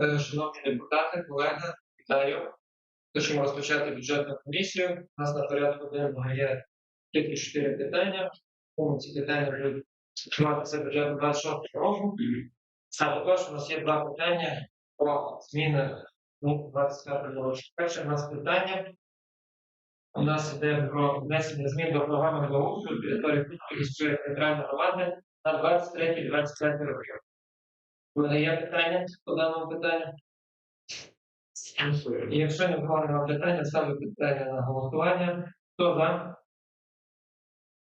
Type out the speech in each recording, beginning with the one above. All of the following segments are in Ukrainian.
Е, Шановні депутати, колеги, вітаю. Хочемо розпочати бюджетну комісію. У нас на порядку денного є тільки чотири питання. Тому ці питання будуть стосуватися бюджету 26 року. А також у нас є два питання про зміни ну, 25 року. Перше у нас питання. У нас йде про внесення змін до програми благоустрою території Київської територіальної громади на 23-25 роки. Буде є питання по даному питанню? І Якщо не було питання, ставлю питання на голосування. Хто за?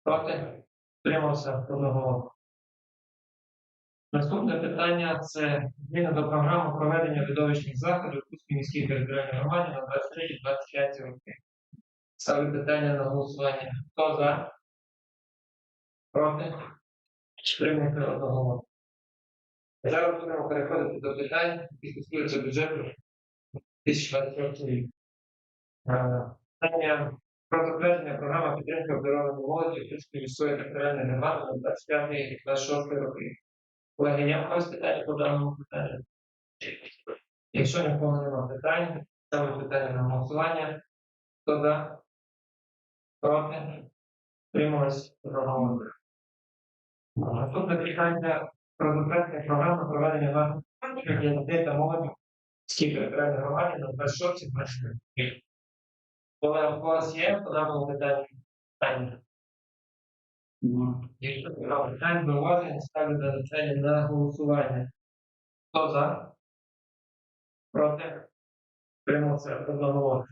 Проти? Тримався одного. Наступне питання це зміни до програми проведення видовищних заходів у міській територіальній громаді на 23-25 роки. Ставлю питання на голосування. Хто за? Проти? Тримався одного. Зараз будемо переходити до питань, які стосуються бюджету 2024 рік. Е, Питання про затвердження програми підтримки обдарованої молоді Київської міської територіальної громади на 25-26 роки. Колеги, я когось питання по даному питанню. Якщо нікого немає питань, ставлю питання на голосування. Хто за? Проти? Трималось одного. Наступне питання затвердження програми проведення заходів для дітей та молоді Скільки територіальної громади на 26 20 років. Коли у вас є по даному питанню питання? Якщо немає питань, зауважень, ставлю питання на голосування. Хто за? Проти? Приймався одного.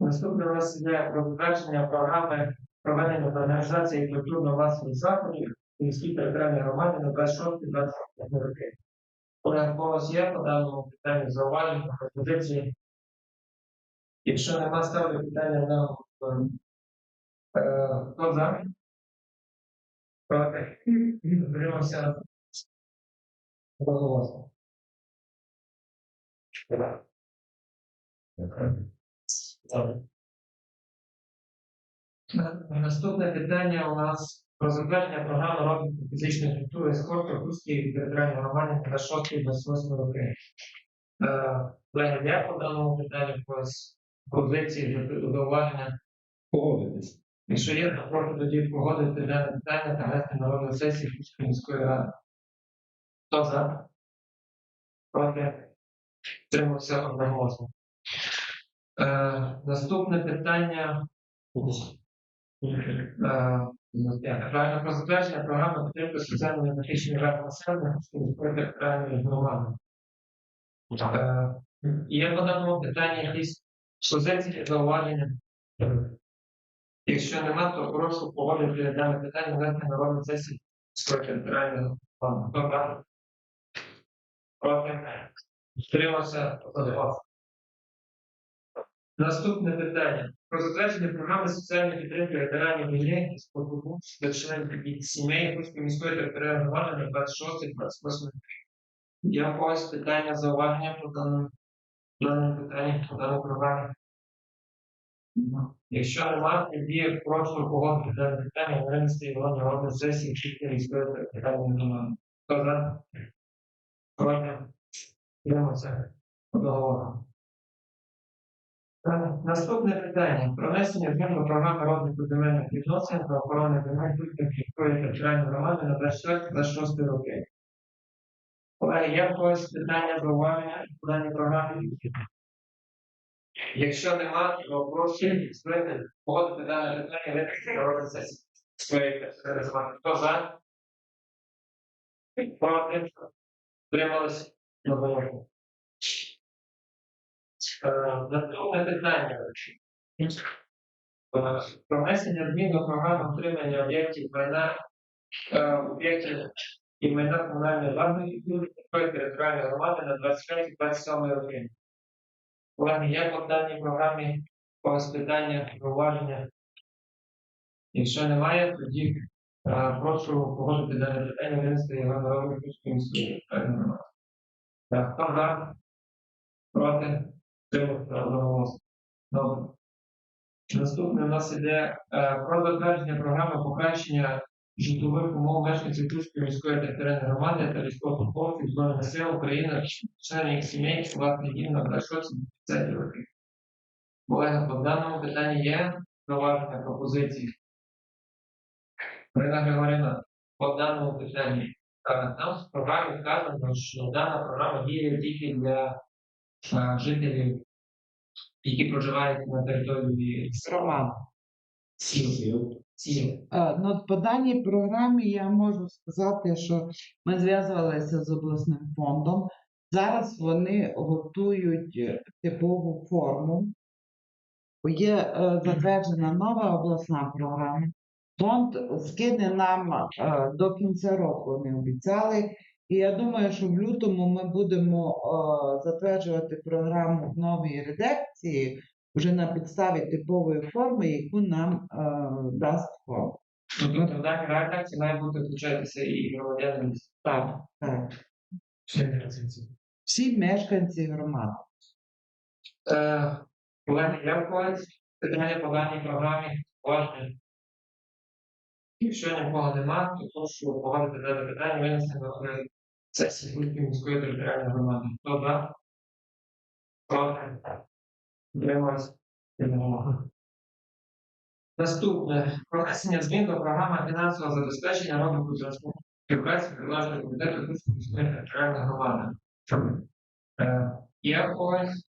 Наступне у нас йде про затвердження програми проведення та організації культурно-масових заходів у міській територіальній громаді на 26-25 роки. У вас є по даному питанню зауваження, пропозиції? Якщо нема, ставлю питання на. Е, Хто за? Проти? Утримався? Одноголосно. Наступне питання у нас про затвердження програми розвитку фізичної культури і спорту в Руській територіальній громаді на 6-28 роки. Е, Колеги, я по даному питанню якось позиції до зауваження погодитись. Якщо є, то прошу тоді погодити дане питання та вести на розгляд сесії Київської міської ради. Хто за? Проти? Тримався одноголосно. Е, наступне питання. Е, Правильно про затвердження програми підтримки соціальної захищеної ради населення міської територіальної громади. Е, Є по даному питанні якісь позиції, зауваження? Якщо нема, то прошу погодити дане питання на сесії міської територіальної громади. Хто? Проти? Стримався. Наступне питання. Про затвердження програми соціальної підтримки ветеранів війни і спорту для членів їх сімей Кузької міської територіальної громади на 26-28 рік. Є у когось питання, зауваження по даному даному питанні, по даній програмі? Якщо немає, тоді прошу погодити дане питання винести його на розгляд сесії Київської міської територіальної громади. Хто за? Проти? Тримався одноголосно. Наступне питання. Про внесення змін до програми розвитку земельних відносин та охорони земель міської територіальної громади на 24-26 роки. Колеги, є в когось питання, зауваження по даній програмі? Якщо немає, то прошу збити погодити дане питання винести на розгляд сесії територіальної. Хто за? Проти? Тримались? Одноголосно. Е, Наступне питання. Е, Про змін до програми утримання об'єктів майна е, об'єктів і майна комунальної власності Київської територіальної громади на 25-27 роки. Колеги, є по даній програмі когось питання, зауваження? Якщо немає, тоді прошу погодити дане питання, винести його на розгляд Київської міської громади. Хто за? Проти? Одноголосно. Добре. Наступне у нас іде е, про затвердження програми покращення житлових умов мешканців Тульської міської територіальної громади та військовослужбовців Збройних сил України, членів сімей, що власне дім на 26 років. Колеги, по даному питанні є зауваження пропозиції. Марина Григорівна, по даному питанні. е, Там в програмі вказано, що дана програма діє тільки для е, жителів, які проживають на території сіл. Сіл. Е, Ну, по даній програмі я можу сказати, що ми зв'язувалися з обласним фондом. Зараз вони готують е, типову форму. Є е, затверджена нова обласна програма. Фонд скине нам е, до кінця року, вони обіцяли. І я думаю, що в лютому ми будемо е, затверджувати програму в новій редакції вже на підставі типової форми, яку нам е, дасть фонд. Тобто в даній редакції має бути включатися і громадяни міста. Так, так. Всі мешканці. Всі мешканці громади. Е, Колеги, я входить питання по даній програмі важне. Якщо нікого нема, то прошу погодити дане питання винести на сесії Кульської міської територіальної громади. Хто за? Проти? Наступне про внесення змін до програми фінансового забезпечення розвитку зв'язку співпраці прилежного комітету Кульської міської територіальної громади. Е, Є в когось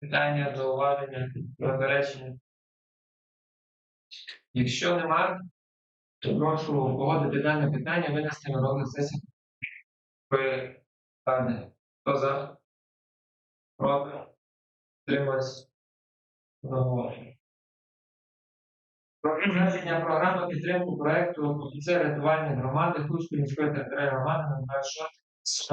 питання, зауваження, заперечення? Якщо нема, то прошу погодити дане питання, винести на розгляд сесії. Питання. Хто за? Проти? Тримаюсь. Зауваження. Про призначення програми підтримки проекту офіцер рятувальної громади Хуської міської територіальної громади на 26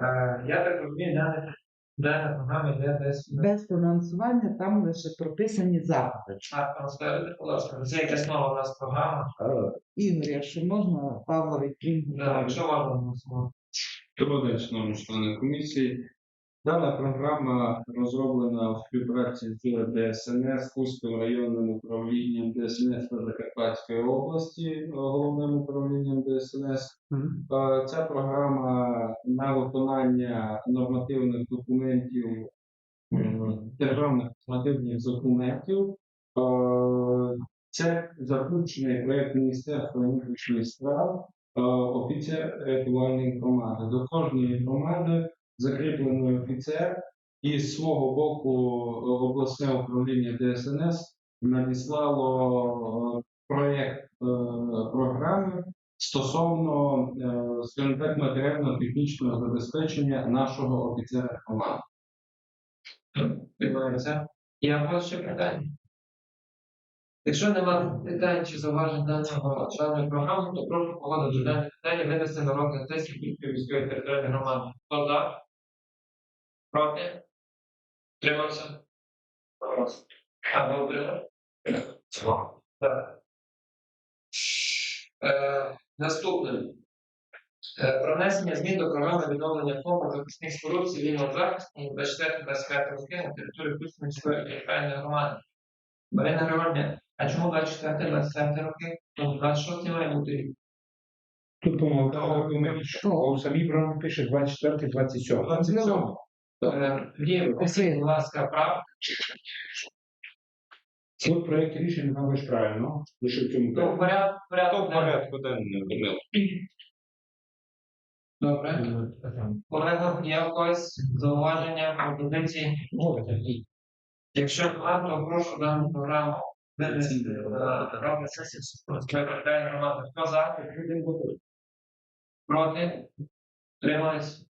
Е, Я так розумію, дане Дана програма йде десь Без фінансування там лише прописані заходи. А трансфери, будь ласка, це якась нова у нас програма. Е, Ігор, якщо можна, Павло Да, відповідає. Якщо можна голосувати. Добрий день, шановні члени комісії. Дана програма розроблена у співпраці з ДСНС, Кузьким районним управлінням ДСНС та Закарпатської області, головним управлінням ДСНС. Е, Ця програма на виконання нормативних документів, державних нормативних документів. Це заключений проєкт Міністерства внутрішніх справ офіцер рятувальної громади. До кожної громади закріплений офіцер, і з свого боку е, обласне управління ДСНС надіслало е, проєкт е, програми стосовно, так, матеріально-технічного забезпечення нашого офіцера. Приймається. Я прошу питання. Якщо немає питань чи зауважень даного члена програми, то прошу погодити дане питання винести на розгляд сесії міської територіальної громади. Хто? Проти? Тримався? Проти. А ви утримали? Так. Е, Наступне. Е, Про внесення змін до програми відновлення фонду захисних споруд цивільного захисту на 24-25 роки на території міської територіальної громади. Марина Григорівна, а чому 24-25 роки? Тому 26 має бути рік. Тут помилка, у самій програмі пише 24 27 27. Е, будь ласка, прав. Тут проєкт рішення мабуть правильно, лише в цьому То в порядку, То в порядку. порядку денного. Добре. Колеги, є в когось зауваження, пропозиції? Якщо немає, то прошу дану програму винести на програму сесії громади. Хто за? Проти? Тримались?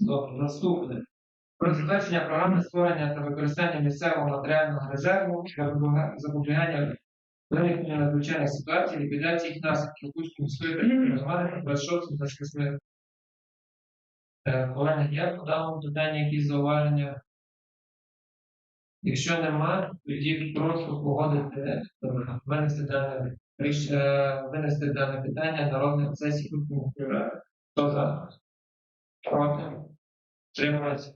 Добре, наступне. Про затвердження програми створення та використання місцевого матеріального резерву для запобігання виникнення надзвичайних ситуацій, ліквідації їх наслідків Кузької міської на 26 та 28 Е, Колеги, є по даному питанню якісь зауваження? Якщо нема, тоді прошу погодити е, винести дане е, винести дане питання на розгляд сесії Кузької. Хто за? Проти? Тримається?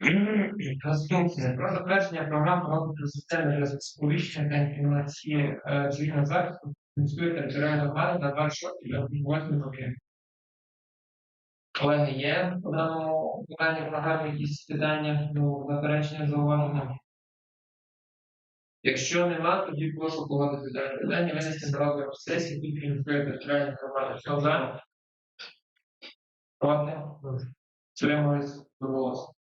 Наступне про затвердження програм розвитку системи сповіщення та інформації е, цивільного захисту міської територіальної громади на 26-28 роки. Колеги, є по даному питанню програмі якісь питання, ну, заперечення, зауваження? Якщо нема, тоді прошу погодити дане питання, винести на розгляд сесії тільки міської територіальної громади. Хто за? Проти? Тримались голосу.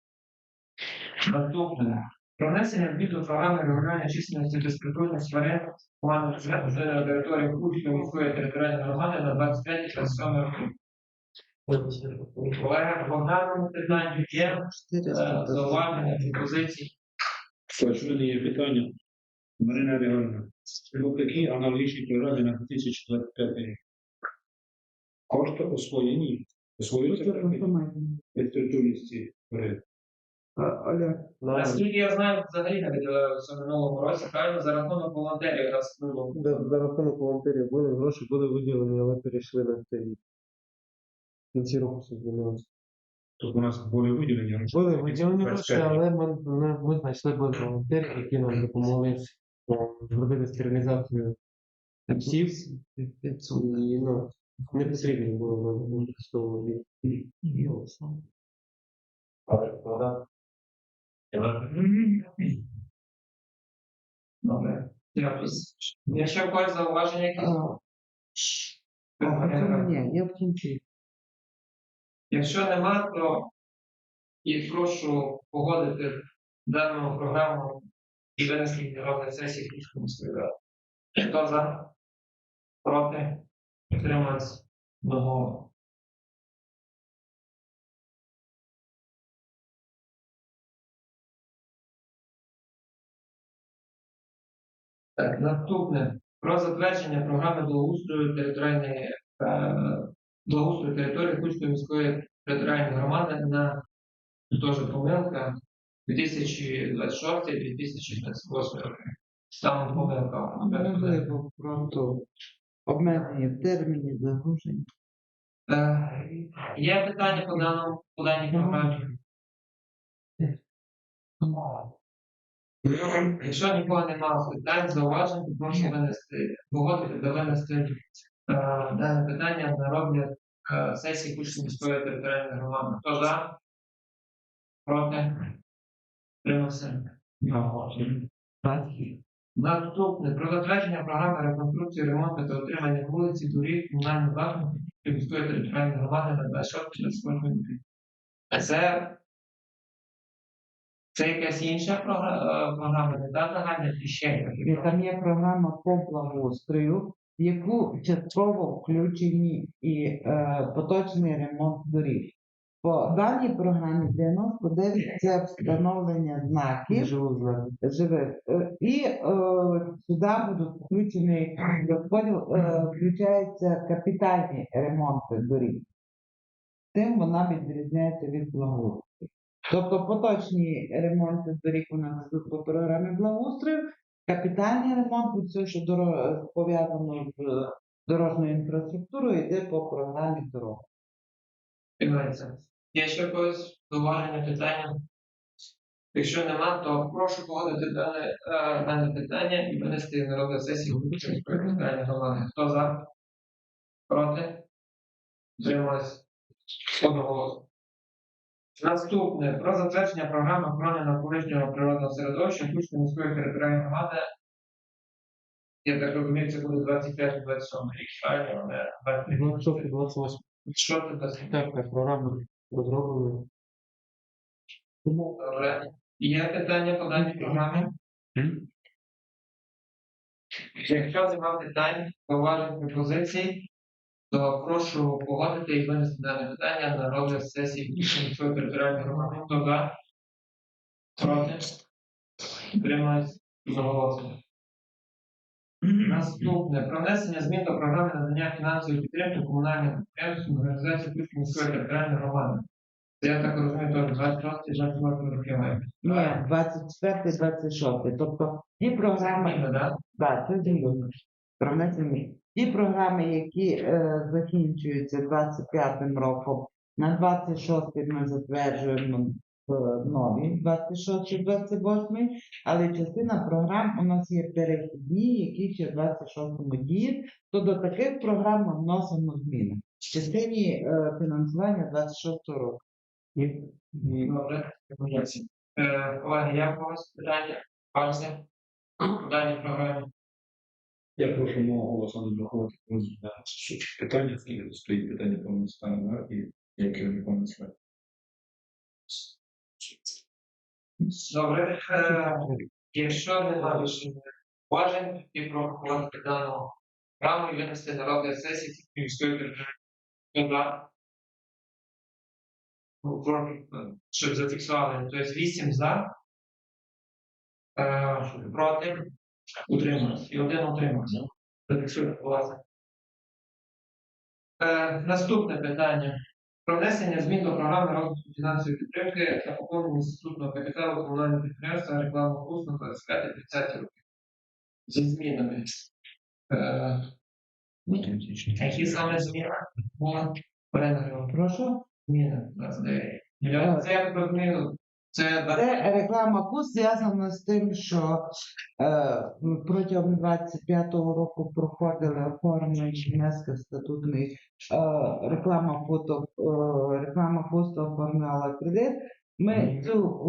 Наступне. Про внесення змін до програми регулювання численності безпритульних тварин зв'язку на території Курської міської територіальної громади на 23 та 7 роки. Колеги, по даному питанню є е, 400 зауваження, пропозиції. Що є питання? Марина Григорівна, які аналогічні програми на 2025 рік? Кошти освоєні, безпритульності тварин. Олег, Наскільки я знаю, взагалі не виділилося в минулому році, правильно, за рахунок волонтерів якраз було. За, за рахунок волонтерів були гроші були виділені, але перейшли на цей рік. В кінці року все змінилося. Тут у нас були виділені гроші. Були виділені гроші, але ми, ми, ми знайшли без волонтерів, які нам допомогли зробити стерилізацію псів. І, ну, не потрібно було використовувати. Добре. Дякую. Якщо в когось зауваження якісь? ні, я в кінці. Якщо нема, то і прошу погодити дану програму і винести на сесії Київської міської ради. Хто за? Проти? Одного. Так, наступне. Про затвердження програми благоустрою територіальної е, благоустрою території Кульської міської територіальної громади на теж помилка 2026-2028 роки. Саме помилка. Можливо, просто обмеження термінів загруження. Е, Є питання по даному по даній програмі? Якщо нікого немає питань, зауважень, то прошу винести, погодити та винести е, дане питання на розгляд е, сесії Кульської міської територіальної громади. Хто за? Проти? Тримався? Наступне про затвердження програми реконструкції, ремонту та отримання вулиці, доріг, комунальних закладів міської територіальної громади на 26 роки. А це, це якась інша е, програма, не та загальна ще якась? там є програма по благоустрою, в яку частково включені і е, поточний ремонт доріг. По даній програмі 99 це встановлення знаків живих. Е, І е, сюди будуть включені розподіл, е, включаються капітальні ремонти доріг. Тим вона відрізняється від благоустрою. Тобто поточні ремонти доріг у нас йдуть по програмі благоустрою, капітальний ремонт, все, що пов'язано з дорожньою інфраструктурою, йде по програмі дорог. Є ще когось зауваження, питання? Якщо нема, то прошу погодити дане, е, дане питання і винести на розгляд сесії Кульської міської громади. Хто за? Проти? Трималось одноголосно. Наступне про затвердження програми охорони навколишнього природного середовища Кульської міської територіальної громади. Я так розумію, це буде 25-27 рік, правильно? 28 Що це таке? Так, так, програма розроблена. Добре. Є питання по даній програмі? Якщо нема питань, зауважень, пропозицій, то прошу погодити і винести дане питання на розгляд сесії міської територіальної громади. Хто за? Проти? Підтримують заголосимо. Наступне про внесення змін до програми надання фінансової підтримки комунальним підприємствам організації Київської міської територіальної громади. Це я так розумію, теж 26-28 роки має. Ні, 24 26 Тобто ті програми, да? так, це зміни. Про внесення змін. Ті програми, які е, закінчуються 25 роком, на 26 ми затверджуємо нові 26-28, але частина програм у нас є перехідні, які ще в 26-му діють, то до таких програм ми вносимо зміни. В частині е, фінансування 26-го року. Добре. Е, Колеги, є у вас питання? Пальці? В даній програмі? Я прошу мого голосу не враховувати питання, і стоїть питання про наставлення і як керівник помисли. Добре. Е, Якщо немає уважень, і пропонувати дану програму і винести на розгляд сесії міської держави. Ну, е, Щоб зафіксували. Тобто 8 за. Е, Проти. Утримався. І один утримався. Зафіксуйте, будь ласка. Наступне питання. Про внесення змін до програми розвитку фінансової підтримки та поповнення інститутного капіталу комунального підприємства рекламного послуг 25-30 років. Зі змінами. Е, які саме зміни була Олена Прошу. Зміни Це я розумію. Це Це реклама КУС зв'язана з тим, що е, протягом 25-го року проходили оформлення внески статутний е, реклама фото, е, реклама фото оформляла кредит. Ми цю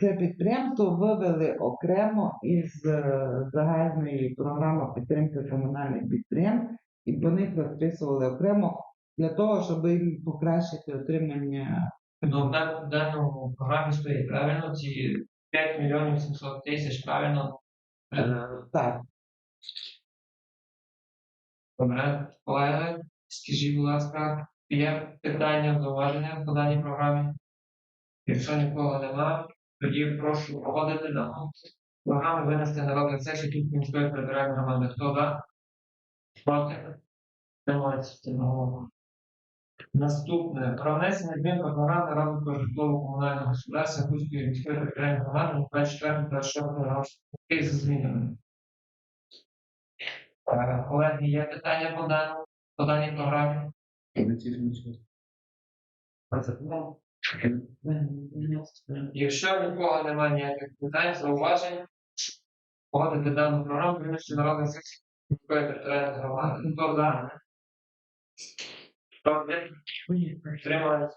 це підприємство вивели окремо із е, загальної програми підтримки комунальних підприємств і по них розписували окремо для того, щоб їм покращити отримання Ну, в дан- в даному програмі стоїть правильно ці 5 мільйонів 700 тисяч, правильно? е, так. Добре, колеги, скажіть, будь ласка, є питання, зауваження по даній програмі? Якщо нікого немає, тоді прошу погодити дану програму, винести на розгляд сесії тут міської територіальної громади. Хто за? Проти? Тримається цього. Наступне про внесення змін до програми розвитку житлово-комунального господарства Кузької міської територіальної громади на 24-26 роки з змінами. Е, Колеги, є питання по даному по даній програмі? Якщо нікого немає ніяких питань, зауважень, погодити дану програму, винести на розгляд сесії міської територіальної громади. Проти? Підтримують.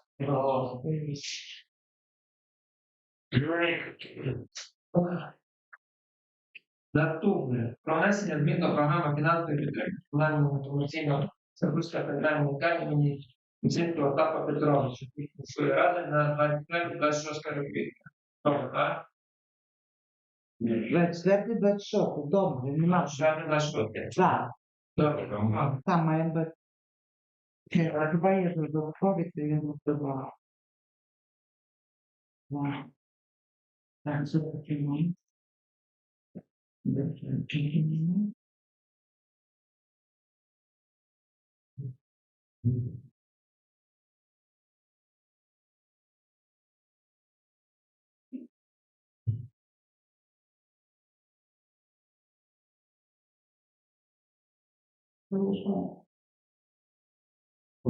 Наступне. Про змін до програми фінансової підтримки комунального Сарбузька територіальної лікарні імені Міцинського Остапа Петровича міської ради на 25-26 роки. Добре, так? 24 26 добре, нема. Ще не наш роки. Так, Добре, там має бути. А хіба є додаткові, то я не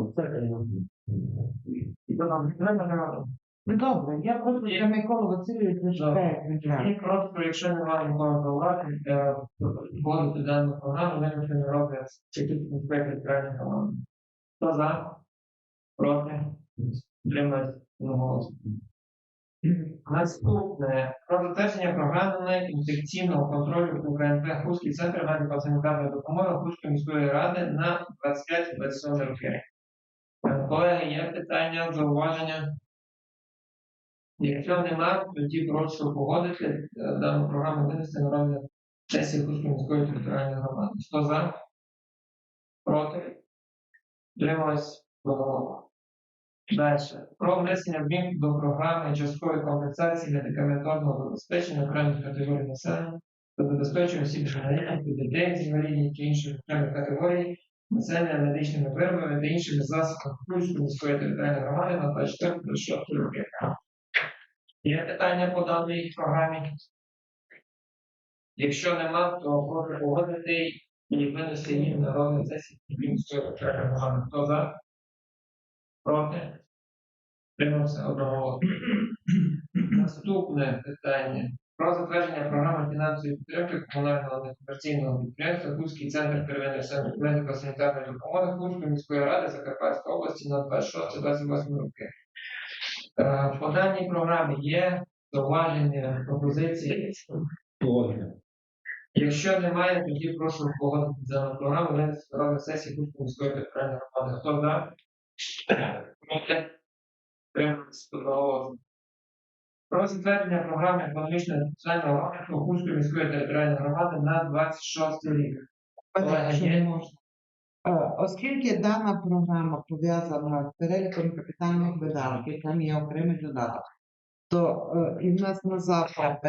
таке ми? Ну добре, я просто для Миколи Васильовича чекаю відразу. І коротко, якщо немає нікого зауважень, е, вводити дану програму, винести на розгляд чеків міської територіальної команди. Хто за? Проти? Підтримують одноголосно. Наступне про затвердження програми інфекційного контролю УГНП Хуський центр медико-санітарної допомоги Хуської міської ради на 25-27 роки. Колеги, є питання, зауваження? Якщо нема, тоді прошу погодити е, дану програму винести на розгляд сесії Хуської міської територіальної громади. Хто за? Проти? Трималось одного. Далі. Про внесення змін до програми часткової компенсації медикаментозного забезпечення окремих категорій населення та забезпечення осіб з інвалідністю, дітей з інвалідністю інших окремих категорій населення медичними виробами та іншими засобами Хуської міської територіальної громади на 24 роки. Є питання по даній програмі? Якщо нема, то прошу погодити і винести її на розгляд сесії Київської територіальної громади. Хто за? Проти? Приймався одного. Наступне питання. Про затвердження програми фінансової підтримки комунального некомерційного підприємства Кузький центр первинної медико-санітарної допомоги Кузької міської ради Закарпатської області на 26-28 роки. Е, По даній програмі є зауваження, пропозиції. Якщо немає, тоді прошу погодити за програму на сесії Кузької міської територіальної громади. Хто за? Проти? Утримались? Про затвердження програми економічного соціального розвитку Кузької міської територіальної громади на 26 рік. Не можна. Е, Оскільки дана програма пов'язана з переліком капітальних видатків, там є окремий додаток, то е, і в нас на завтра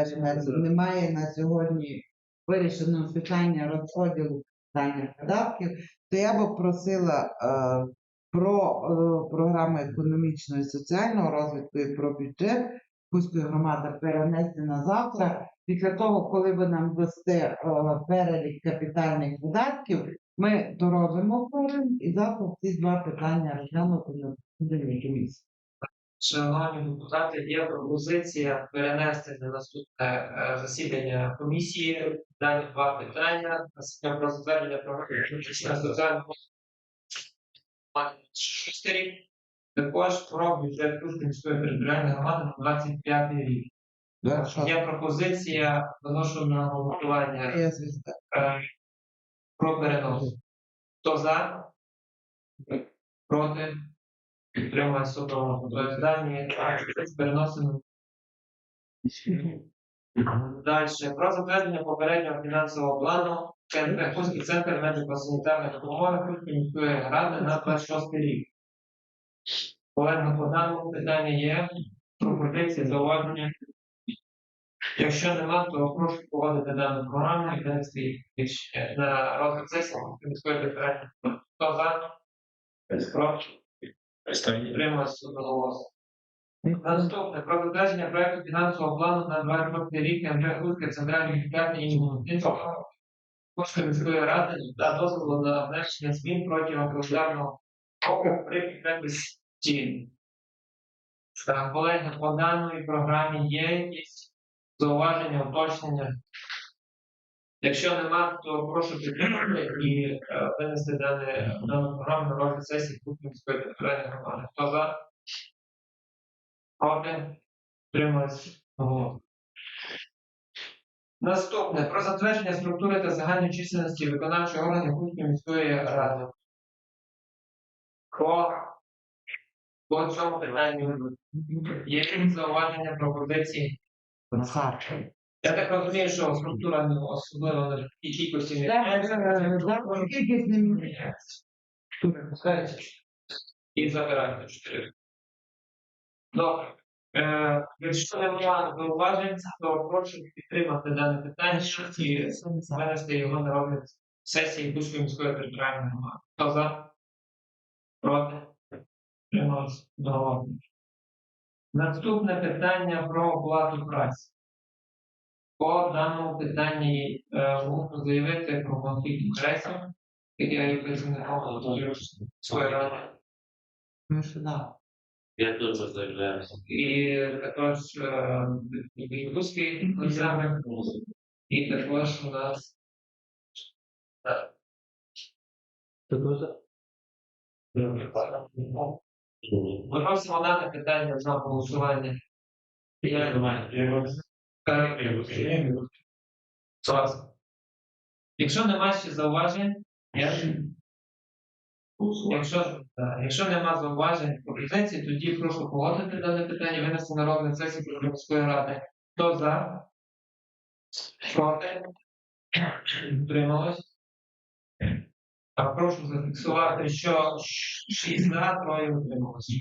немає на сьогодні вирішеного питання розподілу капітальних видатків, то я би просила е, про програму економічного і соціального розвитку і про бюджет Кузької громади перенести на завтра. Після того, коли ви нам дасте е, перелік капітальних видатків, ми доробимо форум і завтра ці два питання розглянути на засіданні комісії. Шановні депутати, є пропозиція перенести на наступне е, засідання комісії дані два питання. Про затвердження програми та соціального шостий рік. Також про бюджет Кузької міської територіальної громади на 25 рік. Є пропозиція, виношу на голосування е, про перенос. Хто за? Проти? Підтримує судового. Дані переносимо. Далі. Про затвердження попереднього фінансового плану Центр центр медико-санітарної допомоги Кузької міської ради на 26 рік. Полегно по даному питання є пропозиції, зауваження. Якщо нема, то прошу погодити дану програму і винести на розгляд сесії міської територіальної. Хто за? Проти? Одноголосно. Наступне про затвердження проекту фінансового плану на 26 рік МВ Кузька центральної лікарні імені Кошти міської ради та дозволу на внесення змін протягом календарного року при підтримці стін. Так, Колеги, по даної програмі є якісь зауваження, уточнення. Якщо нема, то прошу підтримати і е, винести дане, дану програму на розгляд сесії міської територіальної громади. Хто за? Проти? Тримаюсь. Наступне про затвердження структури та загальної чисельності виконавчого органів Кузької міської ради. По, по цьому питанню є якісь зауваження пропозиції. Я так розумію, що структура не особливо на такій кількості не міняється. Оскільки з ним І забирається 4. Добре. Е, якщо немає зауважень, то прошу підтримати дане питання і винести його на розгляд сесії Бузької міської територіальної громади. Хто за? Проти? Тримався. Договорно. Наступне питання про оплату праці. По даному питанні е, можу заявити про конфлікт інтересів, який я є працівником своєї ради. Я тоже заявляю. І також е, Білоруський Олександр, і також у нас Хто за? виносимо дане питання за голосування. Я Согласен. Якщо нема ще зауважень, я... якщо, якщо нема зауважень пропозицій, тоді прошу погодити дане питання, винести на розгляд сесії Київської міської ради. Хто за? Проти? Утрималось? Прошу зафіксувати, що 6 за, троє утрималось.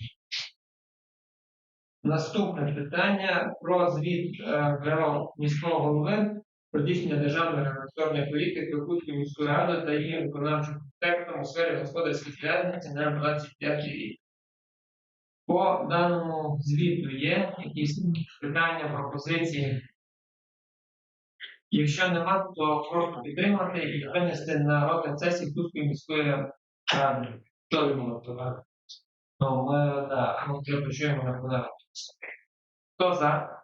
Наступне питання про звіт е, ГРО міського голови про здійснення державної регуляторної політики Кутської міської ради та її виконавчим текстом у сфері господарської діяльності на 25 рік. По даному звіту є якісь питання, пропозиції. Якщо нема, то прошу підтримати і винести на розгляд сесії Кутської міської ради. Що ви можете Ну, ми, да, ми вже почуємо на пленарному. Хто за?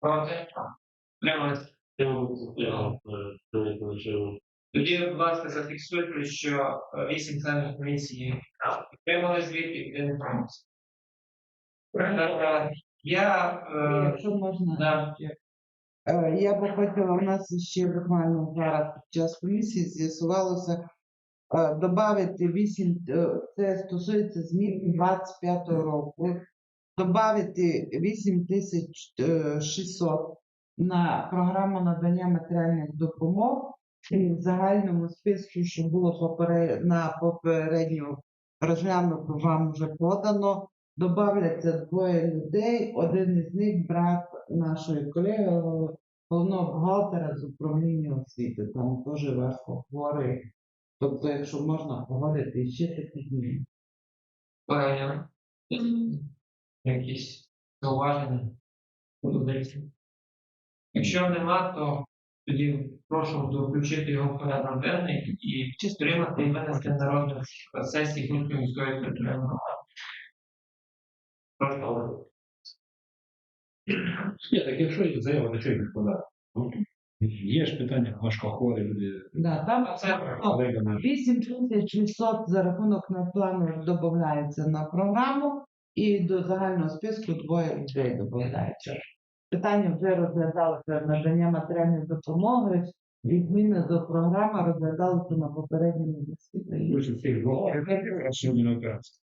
Проти? Тоді, будь ласка, зафіксуйте, що вісім членів комісії підтримали звіт і один утримався. Е, Я е, Якщо можна, Я би хотіла, в нас ще буквально зараз під час комісії з'ясувалося е, додати 8, е, це стосується змін 25 року, додати 8600 на програму надання матеріальних допомог і в загальному списку, що було попере- на попередньо розглянуто, вам вже подано. Добавляться двоє людей, один із них брат нашої колеги, головного бухгалтера з управління освіти. Там теж важко хворий. Тобто, якщо можна погодити ще такі дні. Колеги, якісь зауваження? Пропозиції? Якщо нема, то тоді прошу включити його в порядок денний і підтримати і винести на розгляд сесії міської територіальної громади. Ні, так якщо є заява, то що їх відкладати? Ну, Є ж питання важкохворі люди, Да, там це ну, колега 8600 за рахунок надплану додається на програму і до загального списку двоє людей додається. Питання вже розглядалося надання матеріальної допомоги. Відміни до програми розглядалися на попередньому засіданні. Дуже всіх двох, а сьогодні на операції. О,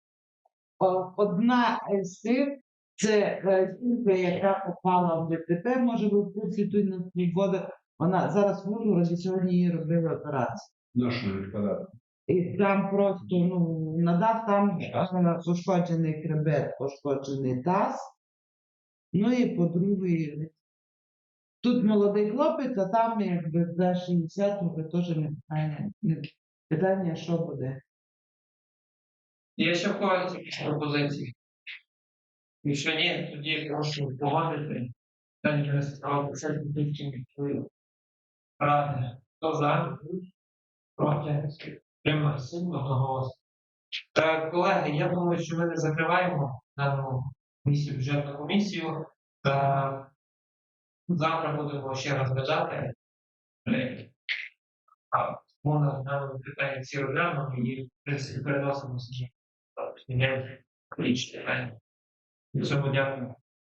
Одна з цих це е, жінка, яка попала в ДТП, може тут на свобода. Вона зараз в Ужгороді сьогодні їй робили операцію. Нашу відкладати. І там просто ну, надав там е, пошкоджений хребет, пошкоджений таз. Ну і по-друге, тут молодий хлопець, а там якби за 60 вже теж не питання. не- Питання, що буде. Є ще в когось якісь пропозиції? Якщо ні, тоді прошу погодити. Питання переставити сесії Ради. Хто за? Проти? Тримався одноголосно. Е, Колеги, я думаю, що ми не закриваємо дану комісію, бюджетну комісію. Е, Завтра будемо ще розглядати. Е, Можна розглянути питання всі розглянемо і, в принципі, переносимо собі. Тобто, не питання. І цьому дякую.